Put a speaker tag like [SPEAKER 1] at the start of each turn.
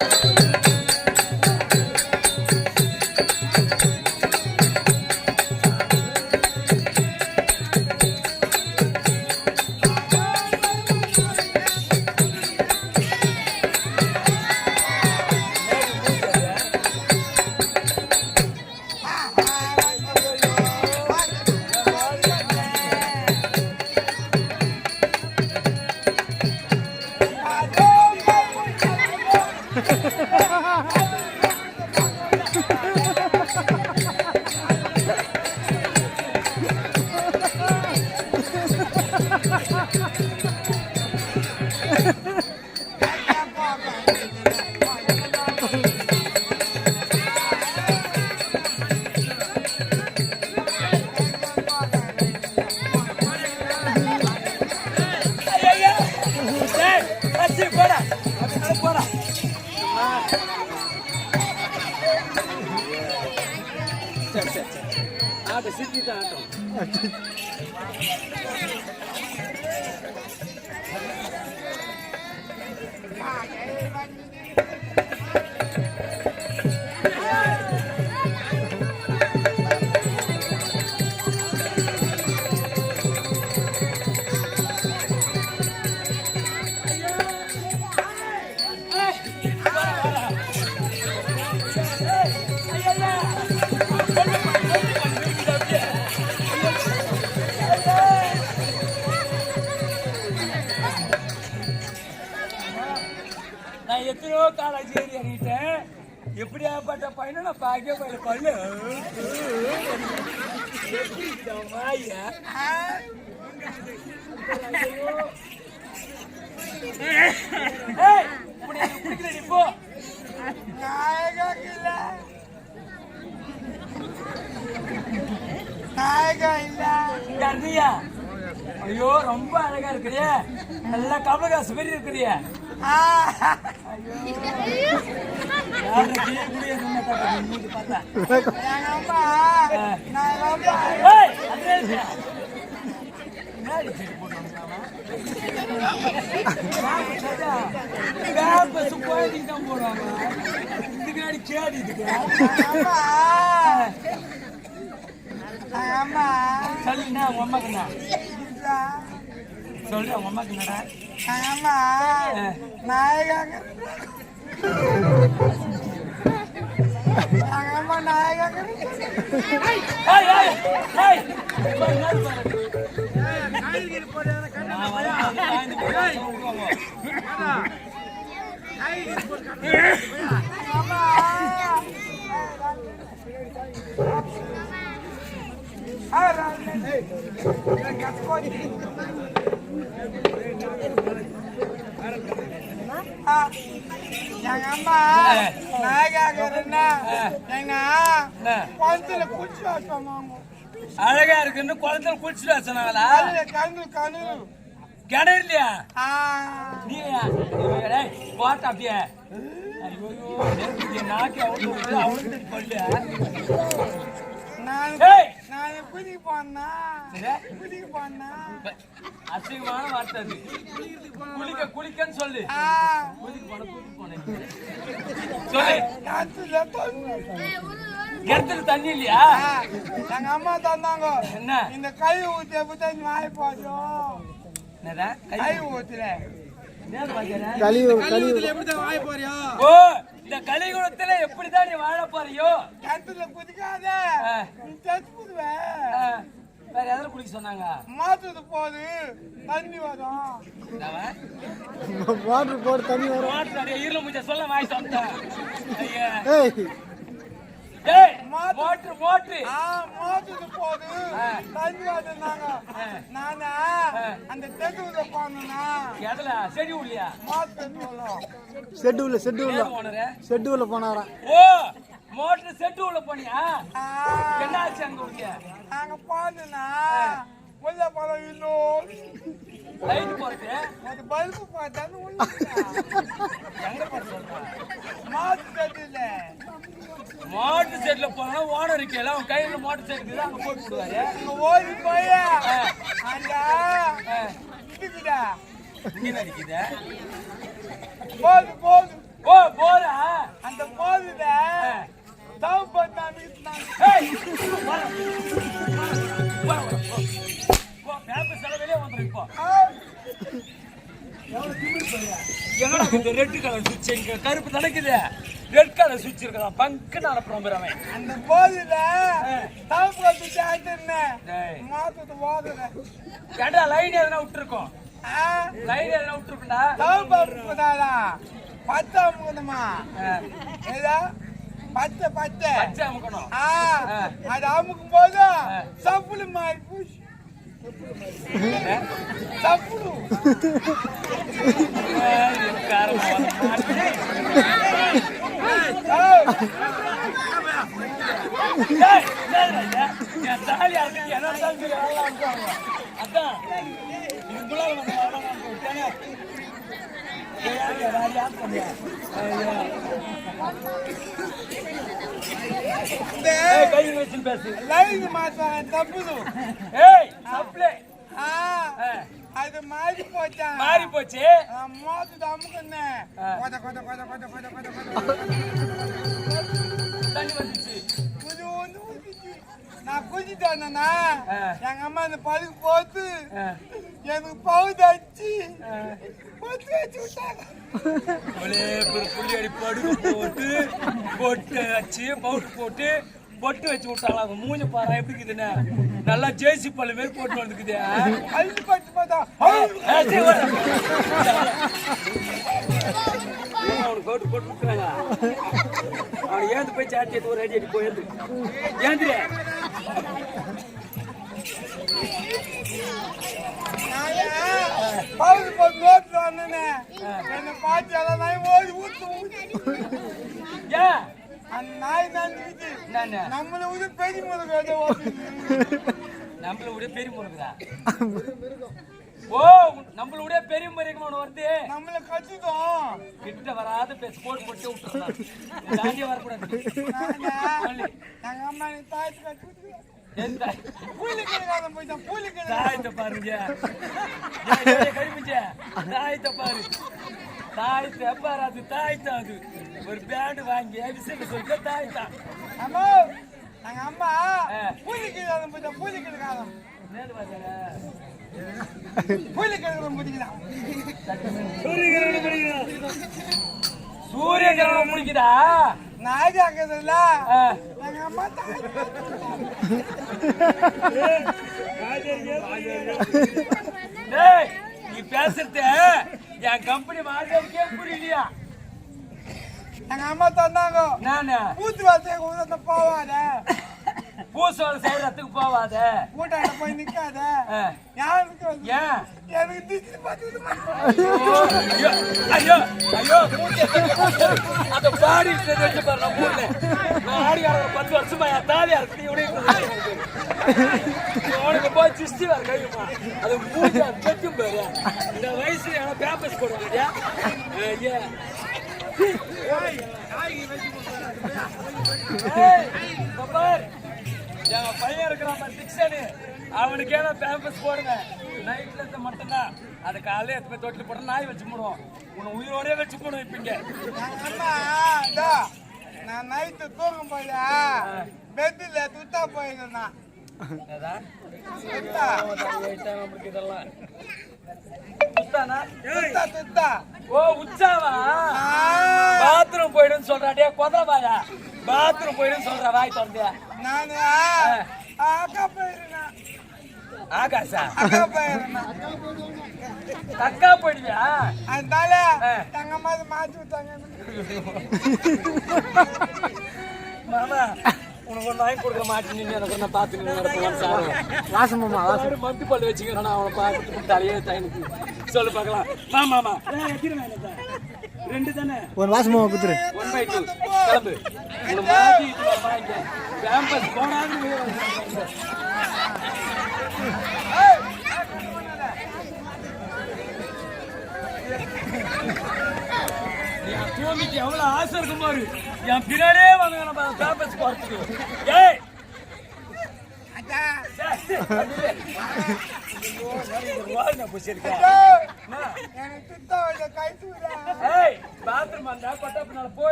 [SPEAKER 1] ஐயா சரி சரி சரி. ஆட்டம் சித்திட்டு ஆட்டம். எப்படியாப்பட்ட பையனை நான் பார்க்க போயில பல்லு எப்படி இந்த மாயா? ஏய், உன்னை எனக்கு பிடிக்கலடி, போ. கர்ணியா ஐயோ ரொம்ப அழகா இருக்கிறியே நல்லா கமலகாசு மாதிரி இருக்கிறியே யாருக்கு சொல்லுண்ணா என்ன சொல்லு உங்க அம்மாக்கு என்னடா ஏய், ஏய், நான்
[SPEAKER 2] எங்க அம்மா
[SPEAKER 1] என்ன?
[SPEAKER 2] குளத்துல குச்சி வச்சோம்
[SPEAKER 1] அழகா இருக்குன்னு குளத்துல குளிச்சுட்டு வச்சனாங்களா
[SPEAKER 2] கண்ணு கண்ணு
[SPEAKER 1] கிணறு இல்லையா
[SPEAKER 2] ஆ
[SPEAKER 1] நீ டேய், போட்டா அப்படியே ஐயோ நாக்கு அவ்வளோ அவ்வளோ பல்லு
[SPEAKER 2] நான் குதிக்கு போனா. குதிக்கு போனா
[SPEAKER 1] அசிங்கமான வார்த்தை அது. குளிக்க குளிக்கன்னு சொல்லு. குளிக்க போன குளிக்க போனேன் சொல்லு. கிணத்துல தண்ணி. இல்லையா?
[SPEAKER 2] ஆ, எங்க அம்மா தந்தாங்க
[SPEAKER 1] என்ன?
[SPEAKER 2] இந்த கை ஊத்தி எப்படி வாய் போச்சோம்
[SPEAKER 1] என்னடா? கை
[SPEAKER 2] ஊத்துல
[SPEAKER 1] என்னது வாங்கிற?
[SPEAKER 2] எப்படி வாய் போறியோ
[SPEAKER 1] இந்த கலிகுணத்துல எப்படிதான் நீ வாழ போறியோ?
[SPEAKER 2] கிணத்துல குதிக்காத. செத்து
[SPEAKER 1] வேற எதில் குளிக்க சொன்னாங்க?
[SPEAKER 2] மாத்துது போது தண்ணி வரும்?
[SPEAKER 3] வாட்டர் போட்டு தண்ணி வரும்.
[SPEAKER 1] அடியே, இருள முடிஞ்ச சொல்ல வாய் சொன்னேன். ஐயா. மோட்ரு.
[SPEAKER 2] ஆ மாத்துது போது வருதுன்னாங்க
[SPEAKER 1] ஆ.
[SPEAKER 2] நானா அந்த தெருவுல போனா
[SPEAKER 1] எதுல? செடி உள்ளியா?
[SPEAKER 2] மாத்து சொல்லும்
[SPEAKER 3] செட்டு உள்ள செட்டு உள்ள.
[SPEAKER 1] ஏன் ஓனரு?
[SPEAKER 3] செட்டு உள்ள போனாராம்
[SPEAKER 1] ஓ மோட்ரு செட்டு உள்ள போனியா?
[SPEAKER 2] ஆ,
[SPEAKER 1] என்ன ஆச்சு அங்க உள்ள
[SPEAKER 2] நாங்க போனா உள்ள போறோம் இன்னும்.
[SPEAKER 1] லைட் போறது?
[SPEAKER 2] ஒரு பல்பு பார்த்தாலும் உள்ள
[SPEAKER 1] எங்க போறது சொல்றா?
[SPEAKER 2] மாத்து தெரியல
[SPEAKER 1] மோட்டர் செட்ல போனா ஓனர் இருக்கல அவன் கையில மோட்டர் செட் இருக்குது அங்க போட்டு விடுவாரு.
[SPEAKER 2] இங்க ஓடி போய் அந்த
[SPEAKER 1] ஆ,
[SPEAKER 2] இதுக்குடா
[SPEAKER 1] இங்க நடிக்குது
[SPEAKER 2] போது போது.
[SPEAKER 1] ஓ போரா
[SPEAKER 2] அந்த போதுல தவு பண்ணா
[SPEAKER 1] ஏய். வா. வா. போ, இந்த ரெட் கலர் சுவிட்ச் இங்க கருப்பு நடக்குது கலர் சுவிட்ச் இருக்கா பங்கு அனுப்புறோம் அவன்
[SPEAKER 2] அந்த போதுல தவு பண்ணி சாய்த்திருந்தேன்
[SPEAKER 1] டேய்.
[SPEAKER 2] மாத்தது போதுல
[SPEAKER 1] ஏண்டா லைன் எதனா விட்டுருக்கோம்? லைன் எதனா விட்டுருக்குண்டா
[SPEAKER 2] தவு பண்ணா பத்து அமுக்கணுமா? ஏதா? பத்து பத்து
[SPEAKER 1] பச்சை அமுக்கணும்.
[SPEAKER 2] ஆ, அது அமுக்கும் போது சப்புளு மாறி பூசி. சப்புளு.
[SPEAKER 1] ஏய்,
[SPEAKER 2] தப்புது
[SPEAKER 1] ஏய் சப்ளை
[SPEAKER 2] அது மாறி போச்சான்
[SPEAKER 1] மாறி போச்சு
[SPEAKER 2] மோத்து அமுக்குன்னேன்
[SPEAKER 1] ஆ.
[SPEAKER 2] கொத கொத கொத கொத கொத கொத கொத.
[SPEAKER 1] ஆ.
[SPEAKER 2] எங்க அம்மா அந்த பழுக்கு போட்டு
[SPEAKER 1] ஆ.
[SPEAKER 2] எனக்கு பவுது அடிச்சு பொத்து வச்சு விட்டாங்க.
[SPEAKER 1] புள்ளி அடி படுகு போட்டு பொட்டு வச்சு பவுடர் போட்டு பொட்டு வச்சு விட்டாங்களா அவங்க மூஞ்சி பாரு எப்படி இருக்குதுன்னு. நல்லா ஜேசி பல்லு மாரி போட்டு வந்துக்குது
[SPEAKER 2] அள்ளி பட்டு பார்த்தா
[SPEAKER 1] அவனுக்கு போட்டு போட்டு விட்டுறாங்க அவனுக்கு ஏந்து போய் சாட்டி ஒரு அடி அடி போய் ஏந்து. ஏந்திரே.
[SPEAKER 2] என்னை பார்த்து எல்லாம் நாய் ஓடி ஊத்து ஊத்து
[SPEAKER 1] ஏன்
[SPEAKER 2] அந்த நாய் நினைச்சு
[SPEAKER 1] நானு
[SPEAKER 2] நம்மள ஊதி பெரிய
[SPEAKER 1] நம்மள விட பெரிய முருகுதா ஓ நம்மள விட பெரிய ஒன்று வருது.
[SPEAKER 2] நம்மள கட்டிட்டோம்.
[SPEAKER 1] கிட்ட வராத பேச போட்டு போட்டு விட்டுருந்தான் தாண்டியே வரக்கூடாது.
[SPEAKER 2] நானே, எங்க அம்மா தாய்த்து கிடைக்காத
[SPEAKER 1] தாயத்தை பாருங்க. கழிப்பிச்ச தாயத்தை பாரு. தாயத்தை பாரு அது? அது. ஒரு பேண்ட் வாங்கி விசில் சொல்லிட்டு தாய்த்தான்
[SPEAKER 2] அம்மா எங்க அம்மா கூலி கிடைக்காத
[SPEAKER 1] நேரு வாசல. சூரிய கிரகணம் முடிக்குதா?
[SPEAKER 2] நாய் ஆக்குறதுல
[SPEAKER 1] ஆ.
[SPEAKER 2] எங்க அம்மா
[SPEAKER 1] டேய் நீ பேசுறது என் கம்பெனி மார்க்கெட்டுக்கே புரியலையா?
[SPEAKER 2] எங்க அம்மா தந்தாங்க
[SPEAKER 1] நானு?
[SPEAKER 2] பூத்து உதத்த போவாத
[SPEAKER 1] பூசோல செய்யறதுக்கு போவாத.
[SPEAKER 2] கூட்டாண்ட போய் நிக்காத. யாருக்கு
[SPEAKER 1] ஏன்?
[SPEAKER 2] எனக்கு திச்சு பார்த்து
[SPEAKER 1] ஐயோ ஐயோ அந்த பாடி வச்சு பாரு ஊர்ல நான் ஆடி ஆடுற பத்து வருஷமா என் தாலியா இருக்கு இவனே உனக்கு போய் சிஸ்டி வேற கையுமா அது மூஞ்சி தைக்கும் பாரு. இந்த வயசுல பேப்பர்ஸ் போடுவாங்க ஐயா. ஏய், பாரு. என் பையன் இருக்கிறான் டிக்சனு. அவனுக்கு ஏன்னா பேம்பஸ் போடுங்க. நைட்ல இருந்து மட்டும்தான். அதை காலையில எடுத்து போய் தொட்டில் போட்டு நாய் வச்சு போடுவோம் உன்னை உயிரோடய வச்சு போடுவோம் இப்ப இங்க
[SPEAKER 2] எங்க அம்மா இதோ, நான் நைட்டு தூங்கும் போது பெட்டில் துத்தா போயிருந்தேன்
[SPEAKER 1] இதெல்லாம் பாத்ரூம் போயிடுன்னு சொல்றாடே கொதவாயா பாத்ரூம் போயிடுன்னு சொல்ற. வாய் திறந்தியா?
[SPEAKER 2] நானு அக்கா போயிருந்தேன்
[SPEAKER 1] ஆகாசா
[SPEAKER 2] அக்கா போயிருந்தேன்
[SPEAKER 1] தக்கா போயிடுவியா
[SPEAKER 2] அதனால அம்மா அதை மாத்தி விட்டாங்க
[SPEAKER 1] மாமா உனக்கு ஒரு நாய் கொடுக்க மாட்டேன்னு எனக்கு நான் பார்த்து நடப்பேன் சார்
[SPEAKER 3] வாசம்
[SPEAKER 1] பல்லு வச்சுக்கிறேன் அவனை பார்த்துட்டு தலையே தைனுக்கு சொல்லு பார்க்கலாம் மாமாமா ரெண்டு தானே?
[SPEAKER 3] ஒரு வாசமாமா குத்துரு.
[SPEAKER 1] ஒன் பை டூ கிளம்பு. வாங்க கேம்பஸ் போனாலும் என் தூமிக்கு எவ்வளவு ஆசை இருக்கும் பாரு. என் பின்னாடியே வந்து நம்ம போறதுக்கு. ஏய்!
[SPEAKER 2] அக்கா
[SPEAKER 1] சே,